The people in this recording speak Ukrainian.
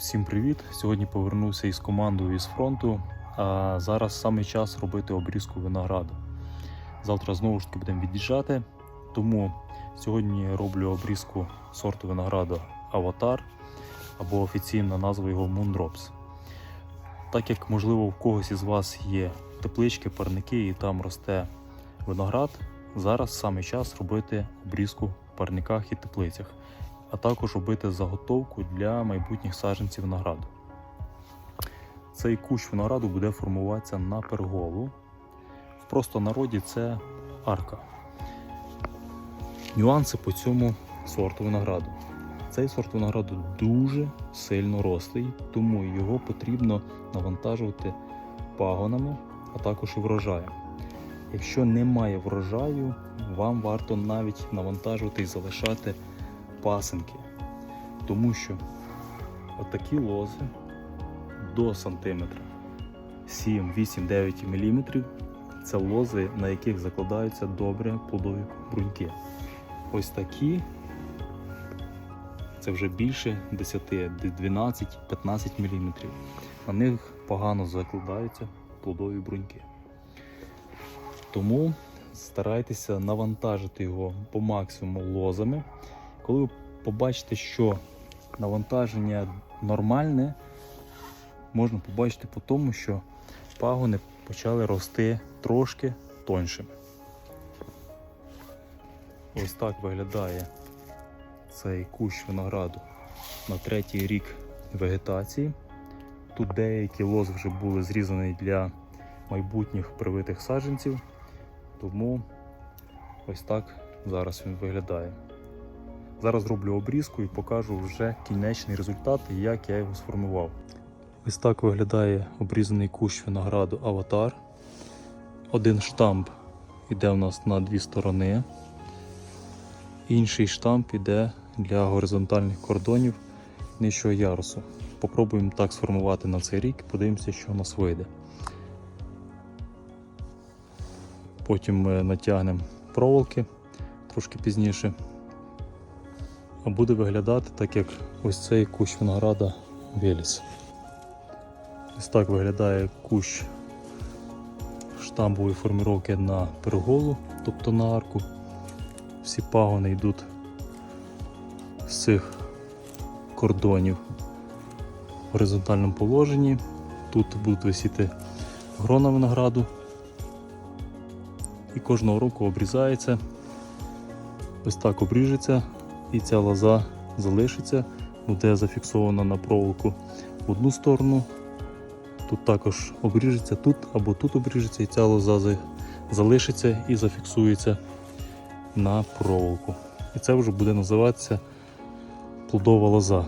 Всім привіт! Сьогодні повернувся із командою із фронту. А зараз саме час робити обрізку винограду. Завтра знову ж таки будемо від'їжджати. Тому сьогодні роблю обрізку сорту винограду Аватар або офіційна назва його Moondrops. Так як, можливо, в когось із вас є теплички, парники і там росте виноград, зараз саме час робити обрізку в парниках і теплицях а також робити заготовку для майбутніх саджанців винограду. Цей кущ винограду буде формуватися на перголу. В простонароді це арка. Нюанси по цьому сорту винограду. Цей сорт винограду дуже сильно рослий, тому його потрібно навантажувати пагонами, а також і врожаєм. Якщо немає врожаю, вам варто навіть навантажувати і залишати пасинки. Тому що отакі лози до сантиметра 7, 8, 9 мм це лози, на яких закладаються добре плодові бруньки. Ось такі це вже більше 10, 12, 15 мм. На них погано закладаються плодові бруньки. Тому старайтеся навантажити його по максимуму лозами. Коли ви побачите, що навантаження нормальне, можна побачити по тому, що пагони почали рости трошки тоншими. Ось так виглядає цей кущ винограду на третій рік вегетації. Тут деякі лози вже були зрізані для майбутніх привитих саджанців, тому ось так зараз він виглядає. Зараз зроблю обрізку і покажу вже кінечний результат і як я його сформував. Ось так виглядає обрізаний кущ винограду Аватар. Один штамп йде у нас на дві сторони. Інший штамп іде для горизонтальних кордонів нижчого ярусу. Попробуємо так сформувати на цей рік, подивимося, що у нас вийде. Потім ми натягнемо проволоки трошки пізніше. Буде виглядати так, як ось цей кущ винограда Веліс. Ось так виглядає кущ штамбової форміровки на перголу, тобто на арку. Всі пагони йдуть з цих кордонів в горизонтальному положенні. Тут будуть висіти грона винограду. І кожного року обрізається. Ось так обріжеться і ця лоза залишиться, буде зафіксована на проволоку в одну сторону. Тут також обріжеться тут або тут обріжеться, і ця лоза залишиться і зафіксується на проволоку. І це вже буде називатися плодова лоза.